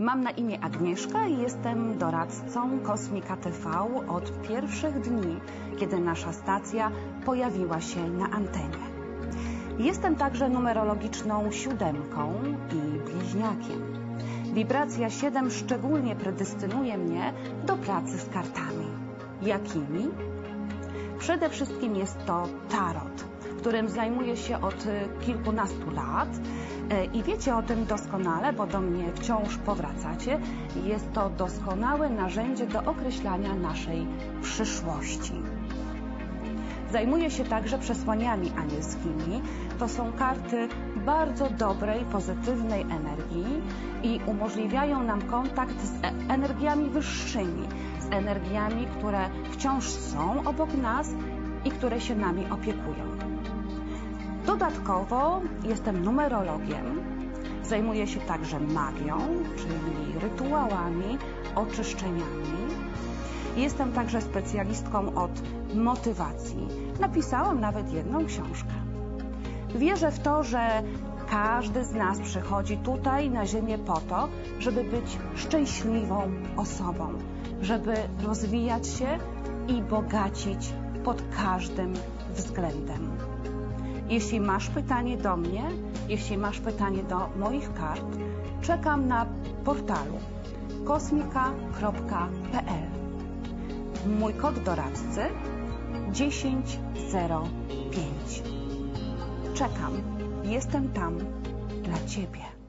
Mam na imię Agnieszka i jestem doradcą Kosmika TV od pierwszych dni, kiedy nasza stacja pojawiła się na antenie. Jestem także numerologiczną siódemką i bliźniakiem. Wibracja 7 szczególnie predestynuje mnie do pracy z kartami. Jakimi? Przede wszystkim jest to tarot, którym zajmuję się od kilkunastu lat E, i wiecie o tym doskonale, bo do mnie wciąż powracacie. Jest to doskonałe narzędzie do określania naszej przyszłości. Zajmuję się także przesłaniami anielskimi. To są karty bardzo dobrej, pozytywnej energii i umożliwiają nam kontakt z e- energiami wyższymi, z energiami, które wciąż są obok nas i które się nami opiekują. Dodatkowo jestem numerologiem, zajmuję się także magią, czyli rytuałami, oczyszczeniami. Jestem także specjalistką od motywacji. Napisałam nawet jedną książkę. Wierzę w to, że każdy z nas przychodzi tutaj na Ziemię po to, żeby być szczęśliwą osobą, żeby rozwijać się i bogacić pod każdym względem. Jeśli masz pytanie do mnie, jeśli masz pytanie do moich kart, czekam na portalu kosmika.pl. Mój kod doradcy 1005. Czekam, jestem tam dla Ciebie.